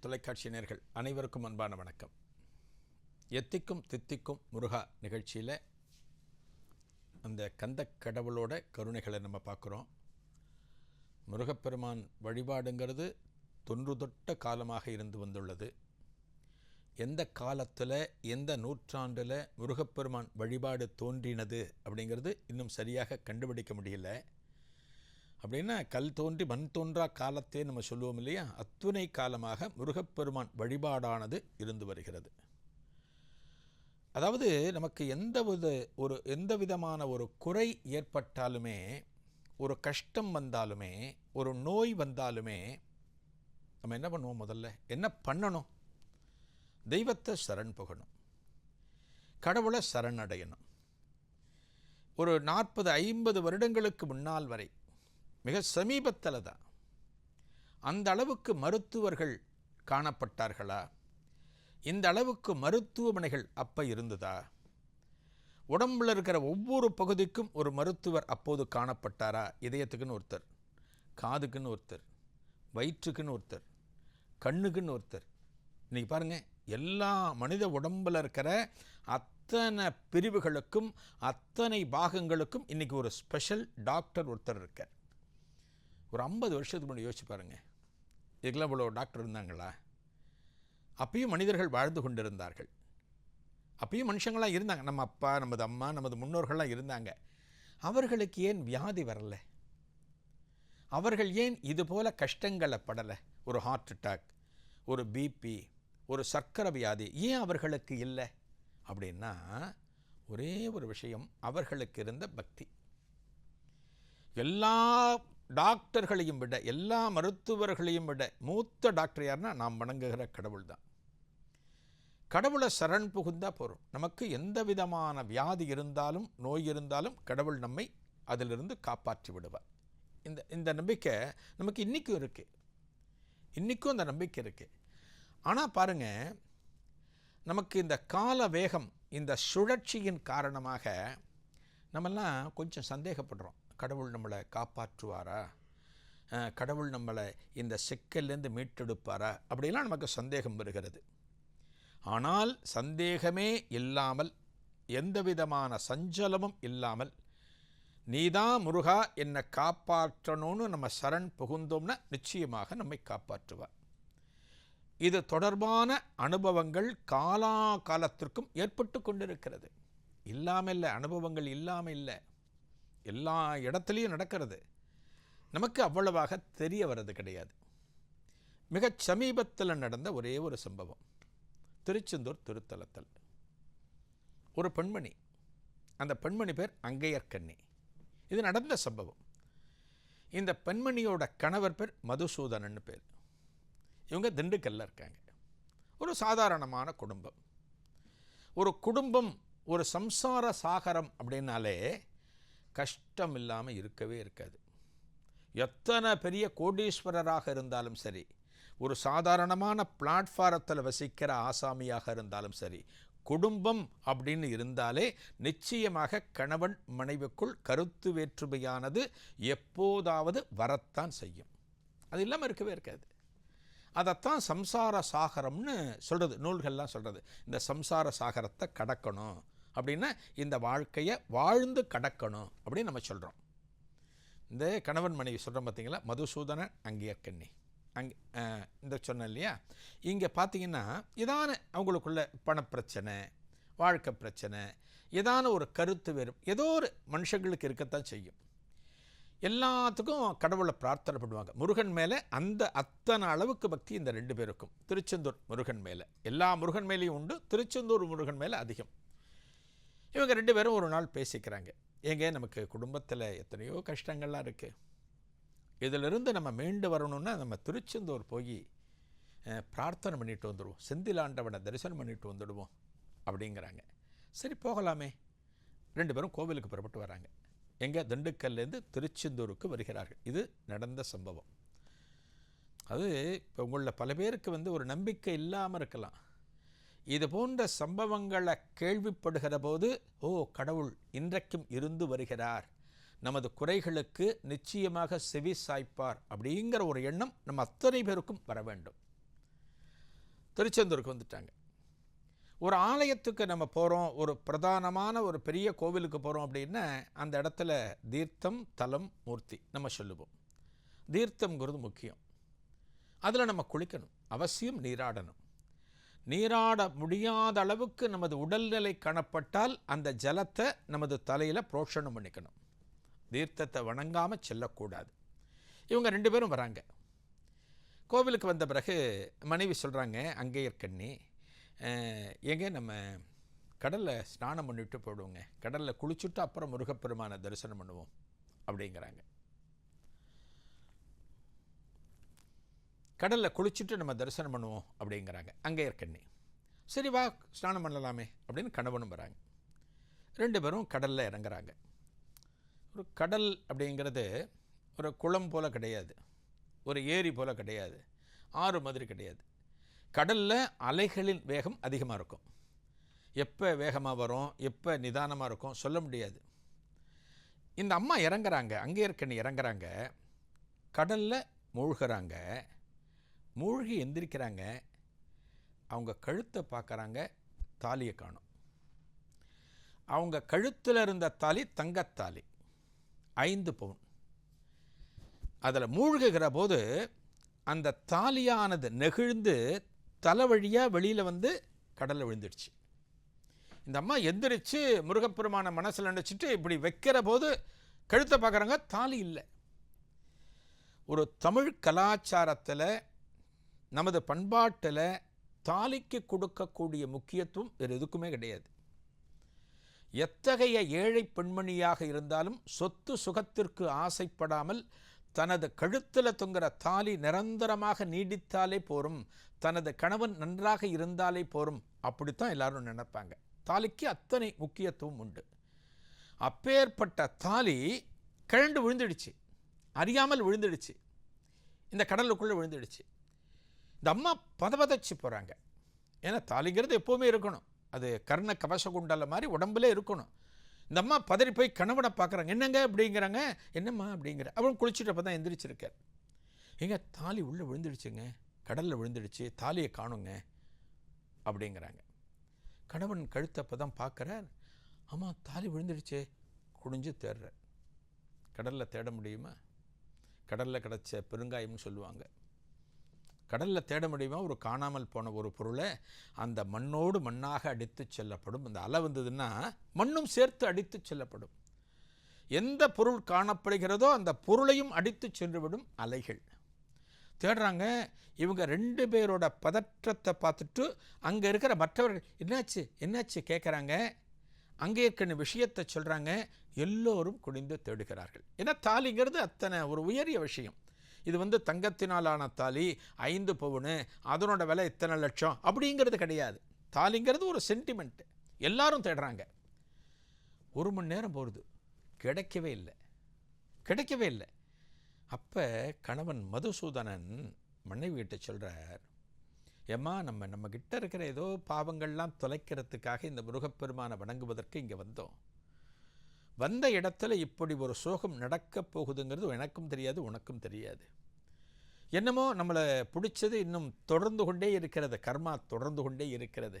தொலைக்காட்சி நேர்கள் அனைவருக்கும் அன்பான வணக்கம். எத்திக்கும் தித்திக்கும் முருகா நிகழ்ச்சியில் அந்த கந்த கடவுளோட கருணைகளை நம்ம பார்க்குறோம். முருகப்பெருமான் வழிபாடுங்கிறது தொன்று தொட்ட காலமாக இருந்து வந்துள்ளது. எந்த காலத்தில் எந்த நூற்றாண்டில் முருகப்பெருமான் வழிபாடு தோன்றினது அப்படிங்கிறது இன்னும் சரியாக கண்டுபிடிக்க முடியல. அப்படின்னா கல் தோன்றி மண் தோன்றா காலத்தே நம்ம சொல்லுவோம் இல்லையா? அத்துணை காலமாக முருகப்பெருமான் வழிபாடானது இருந்து வருகிறது. அதாவது நமக்கு எந்த வித ஒரு எந்த விதமான ஒரு குறை ஏற்பட்டாலுமே ஒரு கஷ்டம் வந்தாலுமே ஒரு நோய் வந்தாலுமே நம்ம என்ன பண்ணுவோம் முதல்ல? என்ன பண்ணணும்? தெய்வத்தை சரண் புகணும். கடவுளை சரணடையணும் ஒரு நாற்பது ஐம்பது வருடங்களுக்கு முன்னால் வரை மிக சமீபத்தில் தான் அந்த அளவுக்கு மருத்துவர்கள் காணப்பட்டார்களா? இந்த அளவுக்கு மருத்துவமனைகள் அப்போ இருந்ததா? உடம்புல இருக்கிற ஒவ்வொரு பகுதிக்கும் ஒரு மருத்துவர் அப்போது காணப்பட்டாரா? இதயத்துக்குன்னு ஒருத்தர் காதுக்குன்னு ஒருத்தர் வயிற்றுக்குன்னு ஒருத்தர் கண்ணுக்குன்னு ஒருத்தர். இன்றைக்கி பாருங்கள் எல்லா மனித உடம்பில் இருக்கிற அத்தனை பிரிவுகளுக்கும் அத்தனை பாகங்களுக்கும் இன்றைக்கி ஒரு ஸ்பெஷல் டாக்டர் ஒருத்தர் இருக்கார். ஒரு ஐம்பது வருஷத்துக்கு முன்னாடி யோசிச்சு பாருங்கள் இதுக்கெல்லாம் இவ்வளோ டாக்டர் இருந்தாங்களா? அப்பயும் மனிதர்கள் வாழ்ந்து கொண்டிருந்தார்கள். அப்பயும் மனுஷங்களாம் இருந்தாங்க. நம்ம அப்பா நமது அம்மா நமது முன்னோர்கள்லாம் இருந்தாங்க. அவர்களுக்கு ஏன் வியாதி வரல? அவர்கள் ஏன் இது போல கஷ்டங்களை படலை? ஒரு ஹார்ட் அட்டாக் ஒரு பிபி ஒரு சர்க்கரை வியாதி ஏன் அவர்களுக்கு இல்லை? அப்படின்னா ஒரே ஒரு விஷயம் அவர்களுக்கு இருந்த பக்தி. எல்லா டாக்டர்களையும் விட எல்லா மருத்துவர்களையும் விட மூத்த டாக்டர் யாருன்னா நாம் வணங்குகிற கடவுள் தான். கடவுளை சரண் புகுந்தா போகிறோம் நமக்கு எந்த விதமான வியாதி இருந்தாலும் நோய் இருந்தாலும் கடவுள் நம்மை அதிலிருந்து காப்பாற்றி விடுவார். இந்த இந்த நம்பிக்கை நமக்கு இன்றைக்கும் இருக்குது இன்றைக்கும் அந்த நம்பிக்கை இருக்குது ஆனால் பாருங்கள் நமக்கு இந்த கால வேகம் இந்த சுழற்சியின் காரணமாக நம்மெல்லாம் கொஞ்சம் சந்தேகப்படுறோம். கடவுள் நம்மளை காப்பாற்றுவாரா? கடவுள் நம்மளை இந்த சிக்கல்லேருந்து மீட்டெடுப்பாரா? அப்படிலாம் நமக்கு சந்தேகம் வருகிறது. ஆனால் சந்தேகமே இல்லாமல் எந்த விதமான சஞ்சலமும் இல்லாமல் நீதான் முருகா என்னை காப்பாற்றணும்னு நம்ம சரண் புகுந்தோம்னா நிச்சயமாக நம்மை காப்பாற்றுவார். இது தொடர்பான அனுபவங்கள் காலாகாலத்திற்கும் ஏற்பட்டு கொண்டிருக்கிறது. இல்லாமல் இல்லை அனுபவங்கள் இல்லாமல் இல்லை. எல்லா இடத்துலையும் நடக்கிறது. நமக்கு அவ்வளவாக தெரிய வர்றது கிடையாது. மிகச் சமீபத்தில் நடந்த ஒரே ஒரு சம்பவம். திருச்செந்தூர் திருத்தலத்தில். ஒரு பெண்மணி. அந்த பெண்மணி பேர் அங்கையர்கண்ணி. இது நடந்த சம்பவம். இந்த பெண்மணியோட கணவர் பேர் மதுசூதனன்னு பேர். இவங்க திண்டுக்கல்ல இருக்காங்க. ஒரு சாதாரணமான குடும்பம். ஒரு குடும்பம் ஒரு சம்சார சாகரம் அப்படின்னாலே கஷ்டம் இல்லாமல் இருக்கவே இருக்காது. எத்தனை பெரிய கோடீஸ்வரராக இருந்தாலும் சரி ஒரு சாதாரணமான பிளாட்ஃபாரத்தில் வசிக்கிற ஆசாமியாக இருந்தாலும் சரி குடும்பம் அப்படின்னு இருந்தாலே நிச்சயமாக கணவன் மனைவிக்குள் கருத்து வேற்றுமையானது எப்போதாவது வரத்தான் செய்யும். அது இல்லாமல் இருக்கவே இருக்காது. அதைத்தான் சம்சார சாகரம்னு சொல்கிறது நூல்கள்லாம் சொல்கிறது இந்த சம்சார சாகரத்தை கடக்கணும் அப்படின்னா இந்த வாழ்க்கையை வாழ்ந்து கடக்கணும் அப்படின்னு நம்ம சொல்கிறோம் இந்த கணவன் மனைவி சொல்கிறோம் பார்த்தீங்களா மதுசூதன அங்கேயற்கண்ணி அங்கே இந்த சொன்னேன் இல்லையா? இங்கே பார்த்தீங்கன்னா இதான அவங்களுக்குள்ள பணப்பிரச்சனை வாழ்க்கை பிரச்சனை ஏதான ஒரு கருத்து வெறும் ஏதோ ஒரு மனுஷங்களுக்கு இருக்கத்தான் செய்யும். எல்லாத்துக்கும் கடவுளை பிரார்த்தனை பண்ணுவாங்க. முருகன் மேலே அந்த அத்தனை அளவுக்கு பக்தி இந்த ரெண்டு பேருக்கும். திருச்செந்தூர் முருகன் மேலே. எல்லா முருகன் மேலேயும் உண்டு திருச்செந்தூர் முருகன் மேலே அதிகம். இவங்க ரெண்டு பேரும் ஒரு நாள் பேசிக்கிறாங்க. ஏங்க நமக்கு குடும்பத்தில் எத்தனையோ கஷ்டங்கள்லாம் இருக்குது இதிலிருந்து நம்ம மீண்டு வரணும்னா நம்ம திருச்செந்தூர் போய் பிரார்த்தனை பண்ணிட்டு வந்துடுவோம் செந்திலாண்டவனை தரிசனம் பண்ணிட்டு வந்துடுவோம் அப்படிங்கிறாங்க. சரி போகலாமே. ரெண்டு பேரும் கோவிலுக்கு புறப்பட்டு வராங்க. எங்கே? திண்டுக்கல்லேருந்து திருச்செந்தூருக்கு வருகிறார்கள். இது நடந்த சம்பவம். அது இப்போ உங்களில் பல பேருக்கு வந்து ஒரு நம்பிக்கை இல்லாமல் இருக்கலாம். இது போன்ற சம்பவங்களை கேள்விப்படுகிற போது ஓ கடவுள் இன்றைக்கும் இருந்து வருகிறார். நமது குறைகளுக்கு நிச்சயமாக செவி சாய்ப்பார். அப்படிங்கிற ஒரு எண்ணம் நம்ம அத்தனை பேருக்கும் வர வேண்டும். திருச்செந்தூருக்கு வந்துட்டாங்க. ஒரு ஆலயத்துக்கு நம்ம போகிறோம் ஒரு பிரதானமான ஒரு பெரிய கோவிலுக்கு போகிறோம் அப்படின்னா அந்த இடத்துல தீர்த்தம் தலம் மூர்த்தி நம்ம சொல்லுவோம். தீர்த்தம்ங்கிறது முக்கியம். அதில் நம்ம குளிக்கணும். அவசியம் நீராடணும். நீராட முடியாத அளவுக்கு நமது உடல்நிலை காணப்பட்டால் அந்த ஜலத்தை நமது தலையில் புரோஷனம் பண்ணிக்கணும். தீர்த்தத்தை வணங்காமல் செல்லக்கூடாது. இவங்க ரெண்டு பேரும் வராங்க. கோவிலுக்கு வந்த பிறகு மனைவி சொல்கிறாங்க அங்கேயர்கண்ணி எங்க நம்ம கடலில் ஸ்நானம் பண்ணிவிட்டு போயிடுவோங்க. கடலில் குளிச்சுட்டு அப்புறம் முருகப்பெருமானை தரிசனம் பண்ணுவோம். அப்படிங்கிறாங்க. கடலில் குளிச்சுட்டு நம்ம தரிசனம் பண்ணுவோம் அப்படிங்கிறாங்க. அங்கேயர்கண்ணி சரி வா ஸ்நானம் பண்ணலாமே அப்படின்னு கணவனும் வராங்க. ரெண்டு பேரும் கடலில் இறங்குறாங்க. ஒரு கடல் அப்படிங்கிறது ஒரு குளம் போல் கிடையாது. ஒரு ஏரி போல் கிடையாது. ஆறு மாதிரி கிடையாது. கடலில் அலைகளின் வேகம் அதிகமாக இருக்கும். எப்போ வேகமாக வரும் எப்போ நிதானமாக இருக்கும் சொல்ல முடியாது. இந்த அம்மா இறங்குறாங்க அங்கே இருக்கண்ணி இறங்குறாங்க. கடலில் மூழ்கிறாங்க. மூழ்கி எந்திரிக்கிறாங்க. அவங்க கழுத்தை பார்க்குறாங்க தாலியை காணும். அவங்க கழுத்தில் இருந்த தாலி தங்கத்தாலி ஐந்து பவுன். அதில் மூழ்குகிற போது அந்த தாலியானது நெகிழ்ந்து தலை வழியாக வெளியில் வந்து கடலில் விழுந்துடுச்சு. இந்த அம்மா எந்திரிச்சு முருகப்பெருமான மனசில் நினச்சிட்டு இப்படி வைக்கிற போது கழுத்தை பார்க்குறாங்க தாலி இல்லை. ஒரு தமிழ் கலாச்சாரத்தில் நமது பண்பாட்டில் தாலிக்கு கொடுக்கக்கூடிய முக்கியத்துவம் வேறு எதுக்குமே கிடையாது. எத்தகைய ஏழை பெண்மணியாக இருந்தாலும் சொத்து சுகத்திற்கு ஆசைப்படாமல் தனது கழுத்தில் தொங்குற தாலி நிரந்தரமாக நீடித்தாலே போரும் தனது கணவன் நன்றாக இருந்தாலே போரும் அப்படித்தான் எல்லாரும் நினைப்பாங்க. தாலிக்கு அத்தனை முக்கியத்துவம் உண்டு. அப்பேற்பட்ட தாலி கிழண்டு விழுந்துடுச்சு. அறியாமல் விழுந்துடுச்சு. இந்த கடலுக்குள்ளே விழுந்துடுச்சு. இந்த அம்மா பதபதச்சு போகிறாங்க ஏன்னா தாலிங்கிறது எப்போவுமே இருக்கணும். அது கர்ண கவச குண்டல மாதிரி உடம்புல இருக்கணும். இந்த அம்மா பதறி போய் கணவனை பார்க்குறாங்க. என்னங்க அப்படிங்கிறாங்க. என்னம்மா அப்படிங்கிற அவன் குளிச்சுட்டப்ப தான் எந்திரிச்சிருக்கார். எங்க தாலி உள்ளே விழுந்துடுச்சுங்க. கடலில் விழுந்துடுச்சு. தாலியை காணுங்க அப்படிங்கிறாங்க. கணவன் கழுத்தப்போ தான் பார்க்குறார். ஆமாம் தாலி விழுந்துடுச்சே. குடிஞ்சு தேடுற கடலில் தேட முடியுமா? கடலில் கிடச்ச பெருங்காயம்னு சொல்லுவாங்க. கடலில் தேட முடியுமா? ஒரு காணாமல் போன ஒரு பொருளை அந்த மண்ணோடு மண்ணாக அடித்து செல்லப்படும். அந்த அலை வந்ததுன்னா மண்ணும் சேர்த்து அடித்து செல்லப்படும். எந்த பொருள் காணப்படுகிறதோ அந்த பொருளையும் அடித்து சென்றுவிடும் அலைகள். தேடுறாங்க இவங்க ரெண்டு பேரோட பதற்றத்தை பார்த்துட்டு அங்கே இருக்கிற மற்றவர்கள் என்னாச்சு? என்னாச்சு? கேட்குறாங்க அங்கே இருக்கிற விஷயத்தை சொல்கிறாங்க எல்லோரும் குனிந்து தேடுகிறார்கள். ஏன்னா தாலிங்கிறது அத்தனை ஒரு உயரிய விஷயம். இது வந்து தங்கத்தினாலான தாலி ஐந்து பவுனு அதனோட விலை இத்தனை லட்சம் அப்படிங்கிறது கிடையாது. தாலிங்கிறது ஒரு சென்டிமெண்ட்டு எல்லாரும் தேடுறாங்க. ஒரு மணி நேரம் போகுது. கிடைக்கவே இல்லை. கிடைக்கவே இல்லை. அப்போ கணவன் மதுசூதனன் மனைவிகிட்ட சொல்கிறார் ஏம்மா நம்ம நம்ம கிட்ட இருக்கிற ஏதோ பாவங்கள்லாம் தொலைக்கிறதுக்காக இந்த முருகப்பெருமானை வணங்குவதற்கு இங்கே வந்தோம். வந்த இடத்துல இப்படி ஒரு சோகம் நடக்கப் போகுதுங்கிறது எனக்கும் தெரியாது உனக்கும் தெரியாது. என்னமோ நம்மளை பிடிச்சது இன்னும் தொடர்ந்து கொண்டே இருக்கிறது கர்மா தொடர்ந்து கொண்டே இருக்கிறது.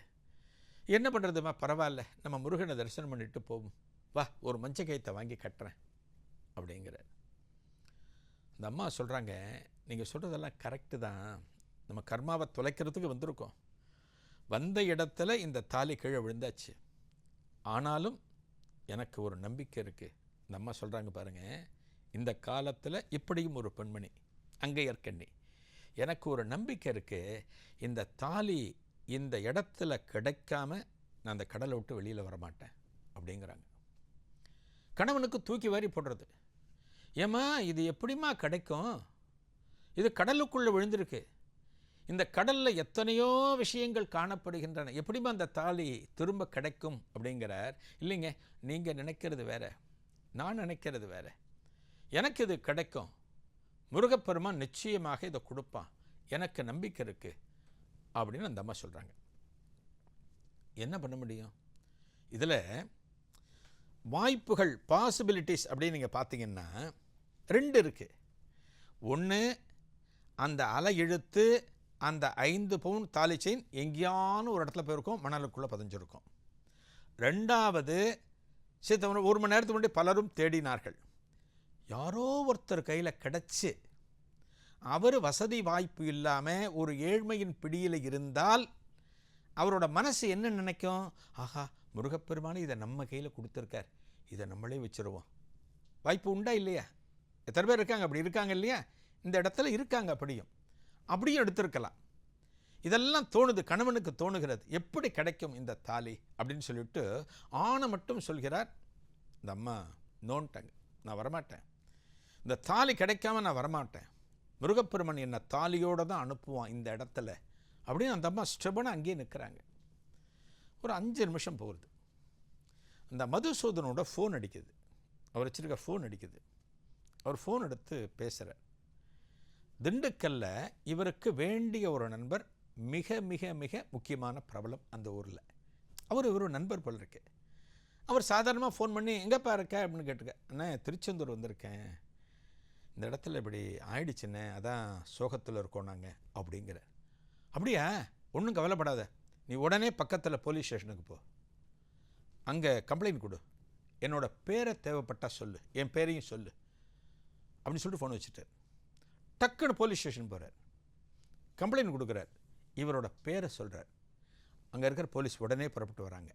என்ன பண்ணுறதுமா பரவாயில்ல நம்ம முருகனை தரிசனம் பண்ணிட்டு போவோம். வா ஒரு மஞ்ச கயத்தை வாங்கி கட்டுறேன் அப்படிங்கிறார். அந்த அம்மா சொல்கிறாங்க நீங்கள் சொல்கிறதெல்லாம் கரெக்டு தான். நம்ம கர்மாவை தொலைக்கிறதுக்கு வந்திருக்கோம். வந்த இடத்துல இந்த தாலி கீழே விழுந்தாச்சு. ஆனாலும் எனக்கு ஒரு நம்பிக்கை இருக்குது இந்த அம்மா சொல்கிறாங்க பாருங்கள் இந்த காலத்தில் இப்படியும் ஒரு பெண்மணி அங்கையற்கண்ணி எனக்கு ஒரு நம்பிக்கை இருக்குது இந்த தாலி இந்த இடத்துல கிடைக்காம நான் அந்த கடலை விட்டு வெளியில் வரமாட்டேன் அப்படிங்கிறாங்க. கணவனுக்கு தூக்கி வாரி போடுறது. ஏம்மா இது எப்படிம்மா கிடைக்கும்? இது கடலுக்குள்ளே விழுந்திருக்கு. இந்த கடலில் எத்தனையோ விஷயங்கள் காணப்படுகின்றன. எப்படிமா அந்த தாலி திரும்ப கிடைக்கும் அப்படிங்கிறார். இல்லைங்க நீங்கள் நினைக்கிறது வேற. நான் நினைக்கிறது வேற. எனக்கு இது கிடைக்கும். முருகப்பெருமான் நிச்சயமாக இதை கொடுப்பான். எனக்கு நம்பிக்கை இருக்கு அப்படின்னு அந்த அம்மா சொல்கிறாங்க என்ன பண்ண முடியும்? இதில் வாய்ப்புகள் பாசிபிலிட்டிஸ் அப்படின்னு நீங்கள் பார்த்தீங்கன்னா ரெண்டு இருக்குது ஒன்று அந்த அலை இழுத்து அந்த ஐந்து பவுன் தாலி செயின் எங்கேயானு ஒரு இடத்துல போயிருக்கும் மணலுக்குள்ளே பதிஞ்சிருக்கும். ரெண்டாவது சித்தவன் ஒரு மணி நேரத்துக்கு முன்னாடி பலரும் தேடினார்கள். யாரோ ஒருத்தர் கையில் கிடச்சி அவர் வசதி வாய்ப்பு இல்லாமல் ஒரு ஏழ்மையின் பிடியில் இருந்தால் அவரோட மனசு என்ன நினைக்கும்? ஆஹா முருகப்பெருமானு இதை நம்ம கையில் கொடுத்துருக்கார். இதை நம்மளே வச்சுருவோம். வாய்ப்பு உண்டா இல்லையா? எத்தனை பேர் இருக்காங்க? அப்படி இருக்காங்க இல்லையா? இந்த இடத்துல இருக்காங்க அப்படியும். அப்படியும் எடுத்திருக்கலாம். இதெல்லாம் தோணுது கணவனுக்கு தோணுகிறது. எப்படி கிடைக்கும் இந்த தாலி அப்படின்னு சொல்லிட்டு ஆணை மட்டும் சொல்கிறார் இந்த அம்மா நோன்ட்டாங்க நான் வரமாட்டேன். இந்த தாலி கிடைக்காம நான் வரமாட்டேன். முருகப்பெருமன் என்னை தாலியோடு தான் அனுப்புவான் இந்த இடத்துல. அப்படின்னு அந்த அம்மா ஸ்டெபனாக அங்கேயே நிற்கிறாங்க. ஒரு அஞ்சு நிமிஷம் போகுது. அந்த மதுசூதனோட ஃபோன் அடிக்குது. அவர் வச்சிருக்க ஃபோன் அடிக்குது. அவர் ஃபோன் எடுத்து பேசுகிறார் திண்டுக்கல்ல இவருக்கு வேண்டிய ஒரு நண்பர் மிக மிக மிக முக்கியமான பிரபலம் அந்த ஊரில். அவர் ஒரு நண்பர் போல் இருக்கு. அவர் சாதாரணமாக ஃபோன் பண்ணி எங்கேப்பா இருக்க? அப்படின்னு கேட்டுக்க அண்ணா திருச்செந்தூர் வந்திருக்கேன். இந்த இடத்துல இப்படி ஆயிடுச்சுண்ணே அதான் சோகத்தில் இருக்கோம் நாங்கள் அப்படிங்கிறார் அப்படியா? ஒன்றும் கவலைப்படாத. நீ உடனே பக்கத்தில் போலீஸ் ஸ்டேஷனுக்கு போ. அங்கே கம்ப்ளைண்ட் கொடு. என்னோடய பேரை தேவைப்பட்டால் சொல்லு. என் பேரையும் சொல்லு. அப்படின்னு சொல்லிட்டு ஃபோன் வச்சுட்டார். டக்குன்னு போலீஸ் ஸ்டேஷன் போகிறார் கம்ப்ளைண்ட் கொடுக்குறார். இவரோட பேரை சொல்கிறார் அங்கே இருக்கிற போலீஸ் உடனே புறப்பட்டு வராங்க.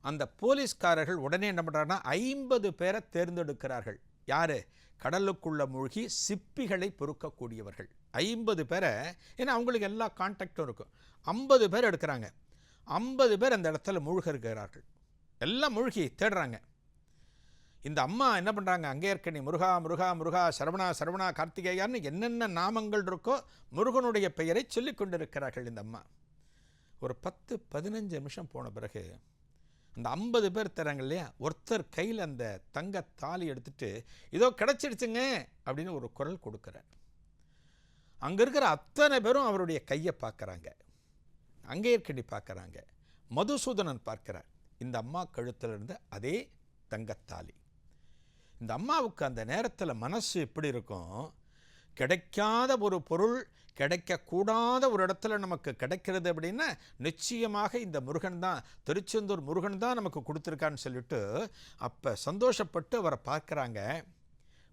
அந்த போலீஸ்காரர்கள் உடனே என்ன பண்ணுறாங்கன்னா ஐம்பது பேரை தேர்ந்தெடுக்கிறார்கள். யார்? கடலுக்குள்ள மூழ்கி சிப்பிகளை பொறுக்கக்கூடியவர்கள். ஐம்பது பேரை ஏன்னா அவங்களுக்கு எல்லா கான்டாக்டும் இருக்கும். ஐம்பது பேர் எடுக்கிறாங்க. ஐம்பது பேர் அந்த இடத்துல மூழ்க இருக்கிறார்கள். எல்லாம் மூழ்கி தேடுறாங்க. இந்த அம்மா என்ன பண்ணுறாங்க அங்கேற்கனி முருகா முருகா முருகா சரவணா சரவணா கார்த்திகேயான்னு என்னென்ன நாமங்கள் இருக்கோ முருகனுடைய பெயரை சொல்லி கொண்டிருக்கிறார்கள் இந்த அம்மா. ஒரு பத்து பதினஞ்சு நிமிஷம் போன பிறகு அந்த ஐம்பது பேர் தராங்க இல்லையா? ஒருத்தர் கையில் அந்த தங்க தாலி எடுத்துட்டு இதோ கிடச்சிடுச்சுங்க அப்படின்னு ஒரு குரல் கொடுக்குறார். அங்கே இருக்கிற அத்தனை பேரும் அவருடைய கையை பார்க்குறாங்க. அங்கே பார்க்குறாங்க. மதுசூதனன் பார்க்கிறார். இந்த அம்மா கழுத்தில் இருந்த அதே தங்கத்தாலி இந்த அம்மாவுக்கு அந்த நேரத்தில் மனசு எப்படி இருக்கும்? கிடைக்காத ஒரு பொருள் கிடைக்கக்கூடாத ஒரு இடத்துல நமக்கு கிடைக்கிறது அப்படின்னா நிச்சயமாக இந்த முருகன் தான் திருச்செந்தூர் முருகன் தான் நமக்கு கொடுத்துருக்கான்னு சொல்லிட்டு அப்போ சந்தோஷப்பட்டு அவரை பார்க்குறாங்க.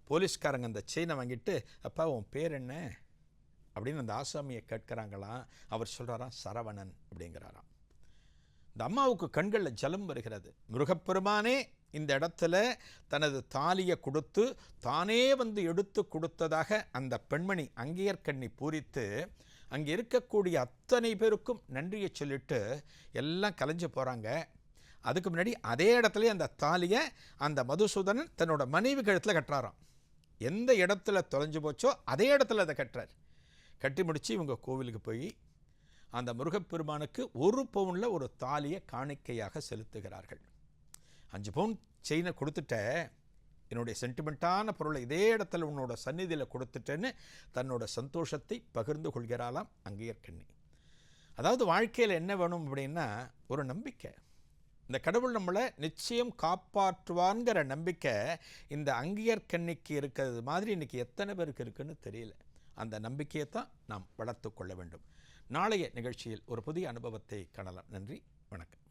போலீஸ்காரங்க அந்த செயினை வாங்கிட்டு அப்பா உன் பேர் என்ன? அப்படின்னு அந்த ஆசாமியை கேட்குறாங்களாம். அவர் சொல்கிறாராம் சரவணன் அப்படிங்கிறாராம். இந்த அம்மாவுக்கு கண்களில் ஜலம் வருகிறது. முருகப்பெருமானே இந்த இடத்துல தனது தாலியை கொடுத்து தானே வந்து எடுத்து கொடுத்ததாக அந்த பெண்மணி அங்கேயற்கண்ணி பூரித்து அங்கே இருக்கக்கூடிய அத்தனை பேருக்கும் நன்றியை சொல்லிட்டு எல்லாம் கலைஞ்சு போகிறாங்க அதுக்கு முன்னாடி அதே இடத்துல அந்த தாலியை அந்த மதுசூதனன் தன்னோட மனைவி கழுத்தில் கட்டுறாராம். எந்த இடத்துல தொலைஞ்சு போச்சோ அதே இடத்துல அதை கட்டுறார். கட்டி முடித்து இவங்க கோவிலுக்கு போய் அந்த முருகப்பெருமானுக்கு ஒரு பவுனில் ஒரு தாலியை காணிக்கையாக செலுத்துகிறார்கள். அஞ்சு பவுன் செயினை கொடுத்துட்ட என்னுடைய சென்டிமெண்ட்டான பொருளை இதே இடத்துல உன்னோட சந்நிதியில் கொடுத்துட்டேன்னு தன்னோட சந்தோஷத்தை பகிர்ந்து கொள்கிறாளாம் அங்கேயற்கண்ணி அதாவது வாழ்க்கையில் என்ன வேணும் அப்படின்னா ஒரு நம்பிக்கை. இந்த கடவுள் நம்மளை நிச்சயம் காப்பாற்றுவான்கிற நம்பிக்கை இந்த அங்கேயற்கண்ணிக்கு இருக்கிறது மாதிரி இன்றைக்கி எத்தனை பேருக்கு இருக்குன்னு தெரியல. அந்த நம்பிக்கையை தான் நாம் வளர்த்து கொள்ள வேண்டும். நாளைய நிகழ்ச்சியில் ஒரு புதிய அனுபவத்தை காணலாம். நன்றி வணக்கம்.